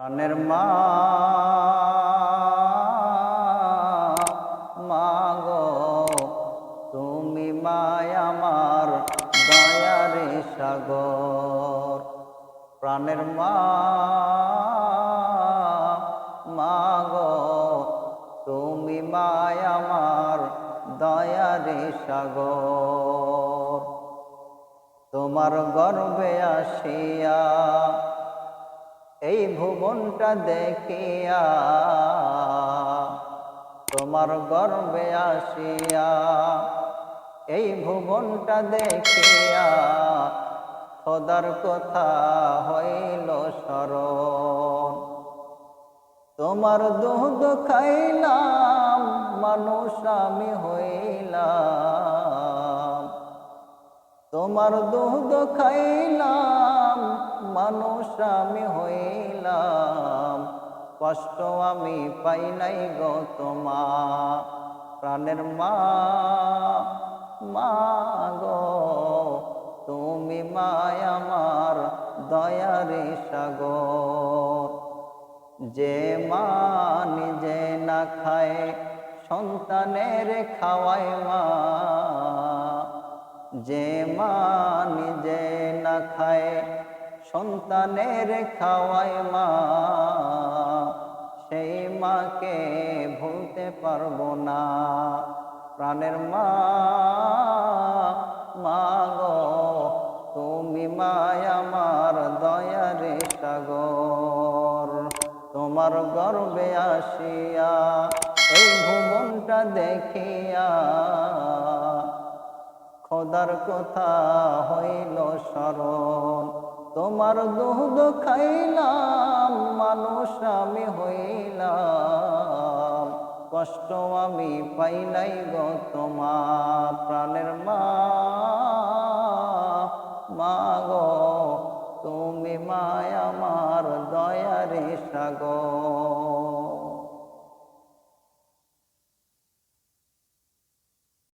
প্রাণের মা মাগো তুমি মায় আমার দয়ারে সাগর। প্রাণের মা মাগো তুমি মায় আমার দয়ারে সাগর। তোমার গর্বে আসিয়া এই ভুবনটা দেখিয়া তোমার গর্বে আসিয়া, এই ভুবনটা দেখিয়া খোদার কথা হইল স্মরণ। তোমার দুধ খাইলাম, মানুষ আমি হইলাম। তোমার দুধ খাইলাম মানুষ আমি হইলাম। কষ্ট আমি পাই নাই গো তোমা প্রাণের মা মা গো, তুমি মায় আমার দয়ারে সাগর। যে মা নিজে না খায়, সন্তানের খাওয়ায় মা। যে মা নিজে না খায় সন্তানের খাওয়ায় মা, সেই মাকে ভুলতে পারব না। প্রাণের মা মা গো, তুমি মায় আমার দয়ারে সাগর। তোমার গর্বে আসিয়া এই ভুবনটা দেখিয়া খোদার কথা হইল তোমার দুধ খাইলাম, মানুষ আমি হইলাম। কষ্ট আমি পাই নাই গো তোমার প্রাণের মা। মা গো, তুমি মায় আমার দয়ারে সাগর।